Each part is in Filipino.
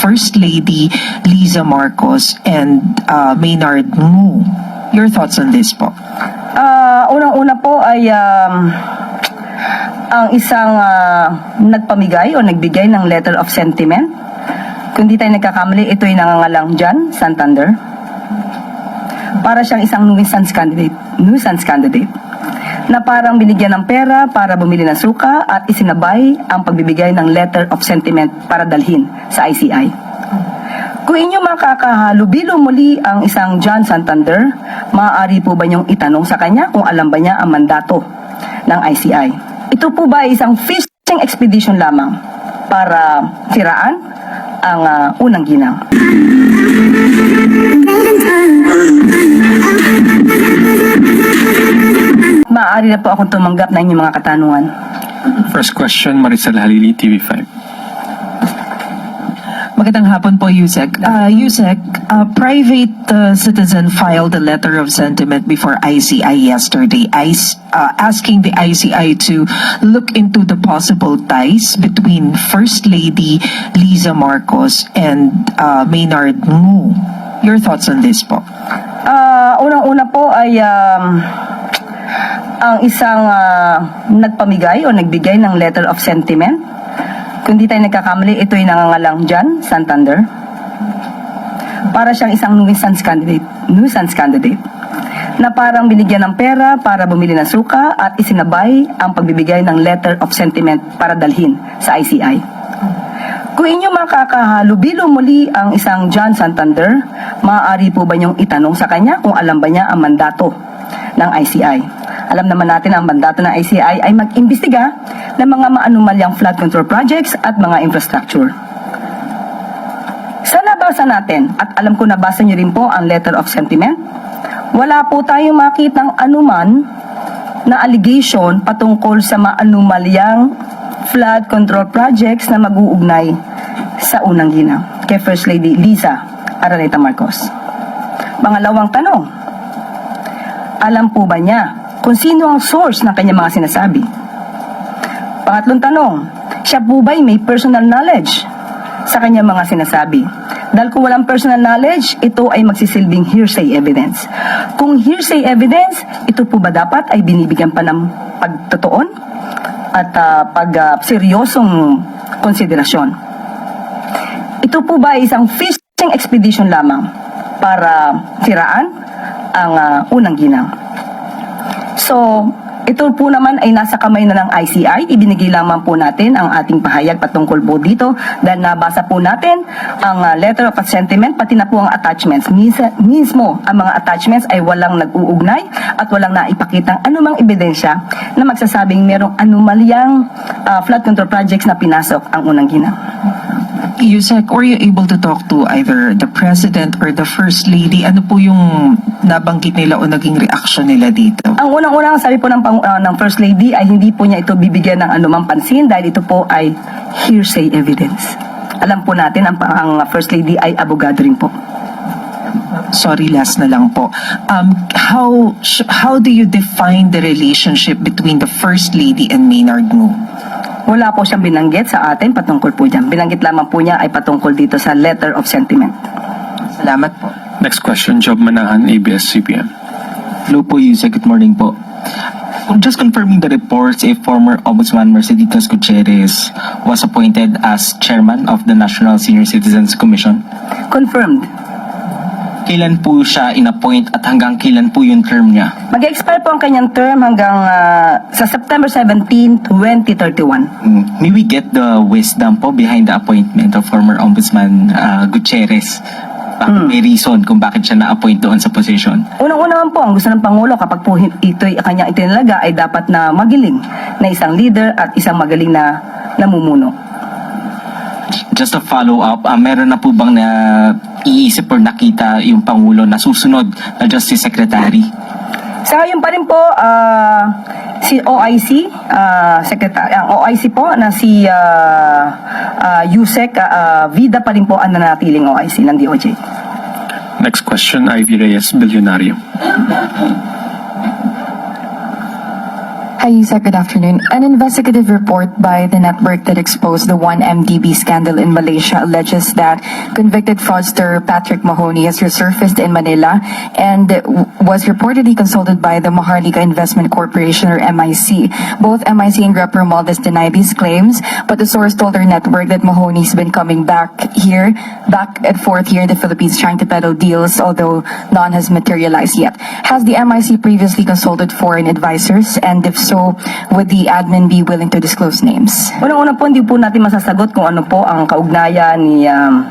First Lady Liza Marcos and uh, Maynard Ngu. Your thoughts on this po? Ah, unang-una po ay um, ang isang ah, nagpamigay o nagbigay ng letter of sentiment. Kung di tayo nagkakamali, ito ay nangangalang John Santander. Para siyang isang nuisance candidate, nuisance candidate na parang binigyan ng pera para bumili ng suka at isinabay ang pagbibigay ng letter of sentiment para dalhin sa ICI. Kung inyo makakahalubilo muli ang isang John Santander, maaari po ba niyong itanong sa kanya kung alam ba niya ang mandato ng ICI? Ito po ba ay isang fishing expedition lamang para siraan ang ah, unang ginang? Maaari na po akong tumanggap ng inyong mga katanungan. First question, Maricel Halili, TV5. Magandang hapon po, Yusek. Uh, Yusek, a private uh, citizen filed a letter of sentiment before ICI yesterday, IC, uh, asking the ICI to look into the possible ties between First Lady Liza Marcos and uh, Maynard Ngu. Your thoughts on this po? Ah, unang-una po ay um, ang isang ah, nagpamigay o nagbigay ng letter of sentiment. Kung di tayo nagkakamali, ito ay nangangalang John Santander. Para siyang isang nuisance candidate, nuisance candidate na parang binigyan ng pera para bumili ng suka at isinabay ang pagbibigay ng letter of sentiment para dalhin sa ICI. Kung inyo makakahalubilo muli ang isang John Santander, maaari po ba niyong itanong sa kanya kung alam ba niya ang mandato ng ICI? Alam naman natin ang mandato ng ICI ay mag-imbestiga ng mga maanumalyang flood control projects at mga infrastructure. Sa nabasa natin, at alam ko nabasa niyo rin po ang letter of sentiment, wala po tayong makitang anuman na allegation patungkol sa maanumalyang flood control projects na mag-uugnay sa unang ginang kay First Lady Lisa Araneta Marcos. Pangalawang tanong, alam po ba niya kung sino ang source ng kanyang mga sinasabi? Pangatlong tanong, siya po ba'y may personal knowledge sa kanyang mga sinasabi? Dahil kung walang personal knowledge, ito ay magsisilbing hearsay evidence. Kung hearsay evidence, ito po ba dapat ay binibigyan pa ng pagtotoon at ah, pag ah, seryosong konsiderasyon? Ito po ba isang fishing expedition lamang para siraan ang ah, unang ginang? So, ito po naman ay nasa kamay na ng ICI. Ibinigay lamang po natin ang ating pahayag patungkol po dito dahil nabasa po natin ang uh, letter of sentiment pati na po ang attachments. Minsa, mismo ang mga attachments ay walang nag-uugnay at walang naipakitang anumang ebidensya na magsasabing merong anumalyang uh, flood control projects na pinasok ang unang ginang. Yusek, were you able to talk to either the President or the First Lady? Ano po yung nabanggit nila o naging reaction nila dito? Ang unang-unang sabi po ng, pang- ah, ng First Lady ay hindi po niya ito bibigyan ng anumang pansin dahil ito po ay hearsay evidence. Alam po natin ang, ang First Lady ay abogado rin po. Sorry, last na lang po. Um, how how do you define the relationship between the First Lady and Maynard Ngu? Wala po siyang binanggit sa atin patungkol po dyan. Binanggit lamang po niya ay patungkol dito sa letter of sentiment. Salamat po. Next question, Job Manahan, ABS-CBN. Hello po, Yusek. Good morning po. Just confirming the reports, a former Ombudsman Mercedes Gutierrez was appointed as chairman of the National Senior Citizens Commission. Confirmed. Kailan po siya in-appoint at hanggang kailan po yung term niya? Mag-expire po ang kanyang term hanggang ah, sa September 17, 2031. Mm, May we get the wisdom po behind the appointment of former Ombudsman uh, Gutierrez? Bakit may reason kung bakit siya na-appoint doon sa position? Unang-una naman po, ang gusto ng Pangulo kapag po ito'y kanyang itinalaga ay dapat na magiling na isang leader at isang magaling na namumuno. Just a follow-up, ah, meron na po bang na iisip or nakita yung Pangulo na susunod na Justice Secretary? Sa ngayon pa rin po, ah, si OIC, ah, Secretary, ang OIC po na si uh, Yusek ah, Vida pa rin po ang nanatiling OIC ng DOJ. Next question, Ivy Reyes, Bilyonaryo. Hi, Yusek. Good afternoon. An investigative report by the network that exposed the 1MDB scandal in Malaysia alleges that convicted fraudster Patrick Mahoney has resurfaced in Manila and was reportedly consulted by the Maharlika Investment Corporation or MIC. Both MIC and Rep. Romualdez deny these claims, but the source told our network that Mahoney's been coming back here, back and forth here in the Philippines trying to peddle deals, although none has materialized yet. Has the MIC previously consulted foreign advisors? And if so, would the admin be willing to disclose names? Unang-una po, hindi po natin masasagot kung ano po ang kaugnayan ni um,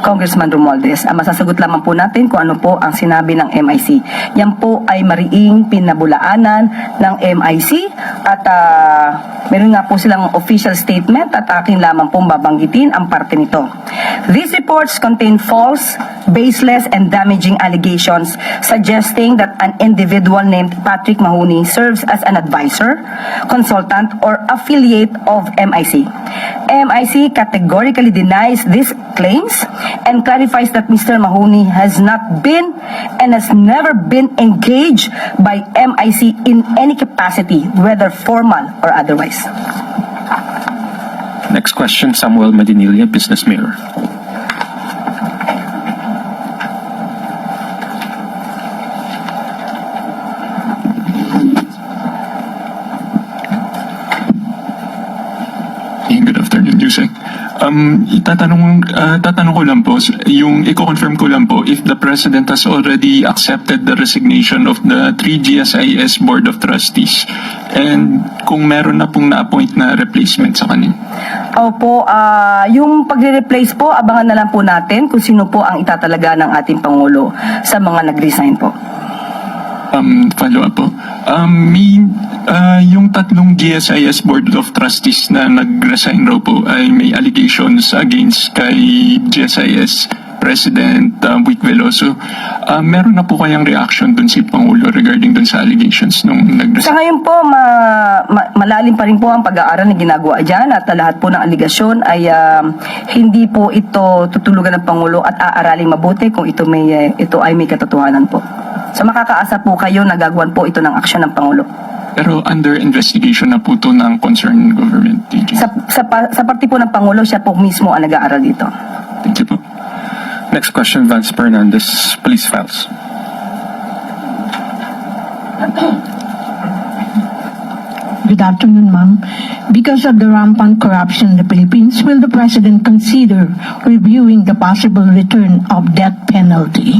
Congressman Romualdez. Ang masasagot lamang po natin kung ano po ang sinabi ng MIC. Yan po ay mariing pinabulaanan ng MIC at ah, meron nga po silang official statement at akin lamang pong babanggitin ang parte nito. These reports contain false, baseless, and damaging allegations suggesting that an individual named Patrick Mahoney serves as an advisor, consultant, or affiliate of MIC. MIC categorically denies these claims and clarifies that Mr. Mahoney has not been and has never been engaged by MIC in any capacity, whether formal or otherwise. Next question, Samuel Madinilla, Business Mirror. Um, itatanong, ah, tatanong ko lang po, yung i-confirm ko lang po, if the President has already accepted the resignation of the 3 GSIS Board of Trustees and kung meron na pong na-appoint na replacement sa kanila. Opo, ah yung pagre-replace po, abangan na lang po natin kung sino po ang itatalaga ng ating Pangulo sa mga nag-resign po. Um, follow up po. Um, may, ah, yung tatlong GSIS Board of Trustees na nag-resign raw po ay may allegations against kay GSIS President uh, Vic Veloso. Ah, meron na po kayang reaction dun si Pangulo regarding dun sa allegations nung Sa nag-resign? ngayon po, ma- ma- malalim pa rin po ang pag-aaral na ginagawa dyan at lahat po ng aligasyon ay um, hindi po ito tutulugan ng Pangulo at aaraling mabuti kung ito, may, eh, ito ay may katotohanan po. So makakaasa po kayo na gagawin po ito ng aksyon ng Pangulo. Pero under investigation na po to ng concerned government agency. Sa, sa, sa parte po ng Pangulo, siya po mismo ang nag-aaral dito. Thank you po. Next question, Vance Fernandez, Police Files. Good afternoon, ma'am. Because of the rampant corruption in the Philippines, will the President consider reviewing the possible return of death penalty?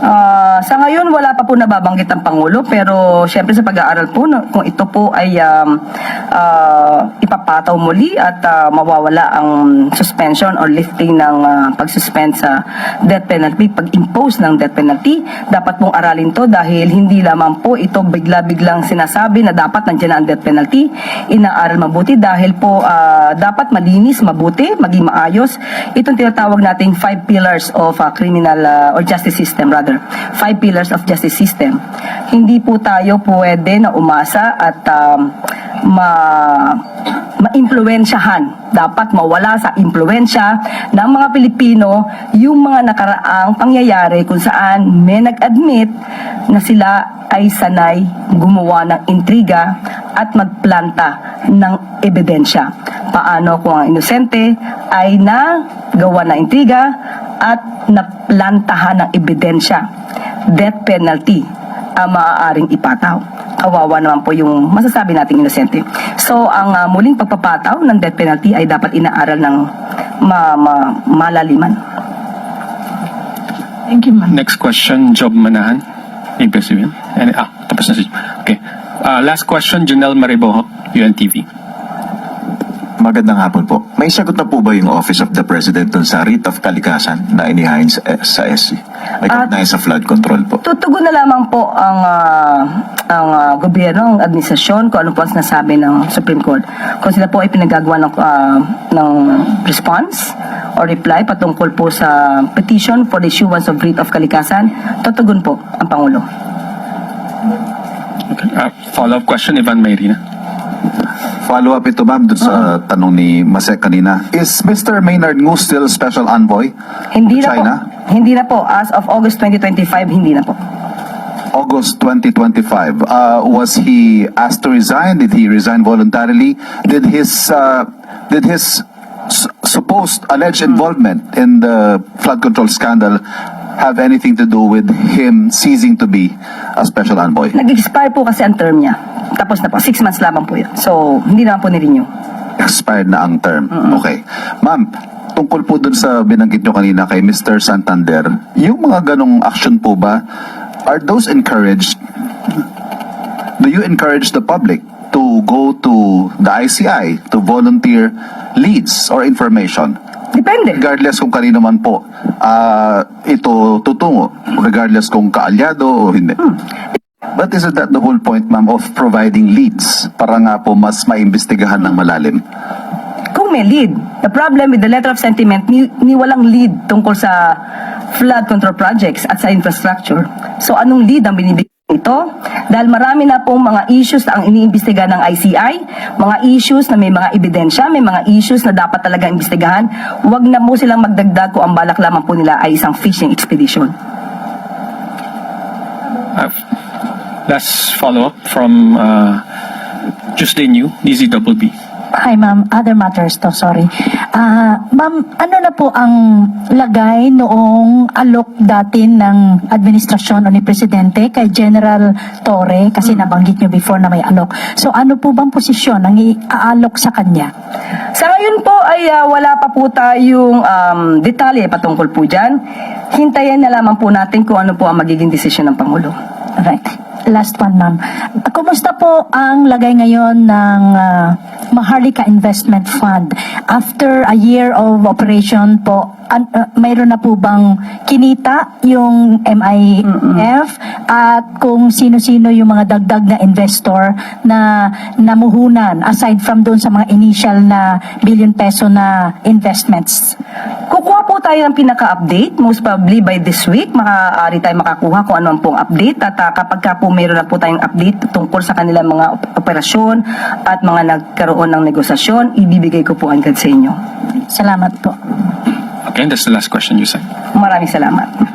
Ah, sa ngayon, wala pa po nababanggit ang Pangulo, pero syempre sa pag-aaral po, kung ito po ay um, ah, ipapataw muli at ah, mawawala ang suspension or lifting ng ah, pag-suspend sa death penalty, pag-impose ng death penalty, dapat pong aralin to dahil hindi lamang po ito bigla-biglang sinasabi na dapat nandiyan na ang death penalty, inaaral mabuti dahil po ah, dapat malinis, mabuti, maging maayos. Itong tinatawag nating five pillars of ah, criminal ah, or justice system rather. Five pillars of justice system. Hindi po tayo pwede na umasa at um, ma maimpluwensyahan. Dapat mawala sa impluensya ng mga Pilipino yung mga nakaraang pangyayari kung saan may nag-admit na sila ay sanay gumawa ng intriga at magplanta ng ebidensya. Paano kung ang inosente ay nagawa ng intriga at naplantahan ng ebidensya. Death penalty ang maaaring ipataw. Kawawa naman po yung masasabi nating inosente. So, ang ah, muling pagpapataw ng death penalty ay dapat inaaral ng ma- ma- malaliman. Thank you, ma'am. Next question, Job Manahan, ABS-CBN. And, ah, tapos na si Okay. Ah, last question, Junel Maribojo, UNTV. Magandang hapon po. May sagot na po ba yung Office of the President dun sa writ of kalikasan na inihain sa, sa SC? At- kaugnayan sa flood control po. Tutugon na lamang po ang ah, ang ah, gobyerno, ang administrasyon kung ano po ang sinasabi ng Supreme Court. Kung sila po ay pinagagawa ng, ah, ng response or reply patungkol po sa petition for the issuance of writ of kalikasan, tutugon po ang Pangulo. Okay. Ah, follow-up question, Ivan Mayrina. Follow-up ito ma'am dun sa tanong ni Masek kanina. Is Mr. Maynard Ngu still Special Envoy Hindi to na China? po. Hindi na po. As of August 2025, hindi na po. August 2025, uh, was he asked to resign? Did he resign voluntarily? Did his uh, did his s- supposed alleged involvement in the flood control scandal have anything to do with him ceasing to be a special envoy? Nag-expire po kasi ang term niya. Tapos na po, six months lamang po yun. So, hindi naman po ni-renew. Expired na ang term. Okay. Ma'am, tungkol po dun sa binanggit nyo kanina kay Mr. Santander, yung mga ganong action po ba, are those encouraged? Do you encourage the public to go to the ICI to volunteer leads or information? Depende. Regardless kung kanino man po ah, ito tutungo, regardless kung kaalyado o hindi. But isn't that the whole point, ma'am, of providing leads para nga po mas maimbestigahan ng malalim? Kung may lead, the problem with the letter of sentiment, ni, ni walang lead tungkol sa flood control projects at sa infrastructure. So anong lead ang binibigay ito? Dahil marami na pong mga issues na ang iniimbestiga ng ICI, mga issues na may mga ebidensya, may mga issues na dapat talaga imbestigahan, huwag na po silang magdagdag kung ang balak lamang po nila ay isang fishing expedition. Uh, last follow-up from uh, Tuesday New, DZBB. Hi ma'am, other matters to, sorry. Ah, ma'am, ano na po ang lagay noong alok dati ng administrasyon o ni Presidente kay General Torre kasi nabanggit niyo before na may alok. So ano po bang posisyon ang iaalok sa kanya? Sa ngayon po ay ah, wala pa po tayong um, detalye patungkol po dyan. Hintayin na lamang po natin kung ano po ang magiging desisyon ng Pangulo. Right. Last one, ma'am. Kumusta po ang lagay ngayon ng ah, Maharlika Investment Fund? After a year of operation po, an, ah, mayroon na po bang kinita yung MIF at kung sino-sino yung mga dagdag na investor na namuhunan aside from doon sa mga initial na billion peso na investments? Kukuha po tayo ng pinaka-update, most probably by this week, maaari tayo makakuha kung ano ang pong update at ah, kapag ka po mayroon na po tayong update tungkol sa kanilang mga op- operasyon at mga nagkaroon ng negosasyon, ibibigay ko po agad sa inyo. Salamat po. Okay, that's the last question you said. Maraming salamat.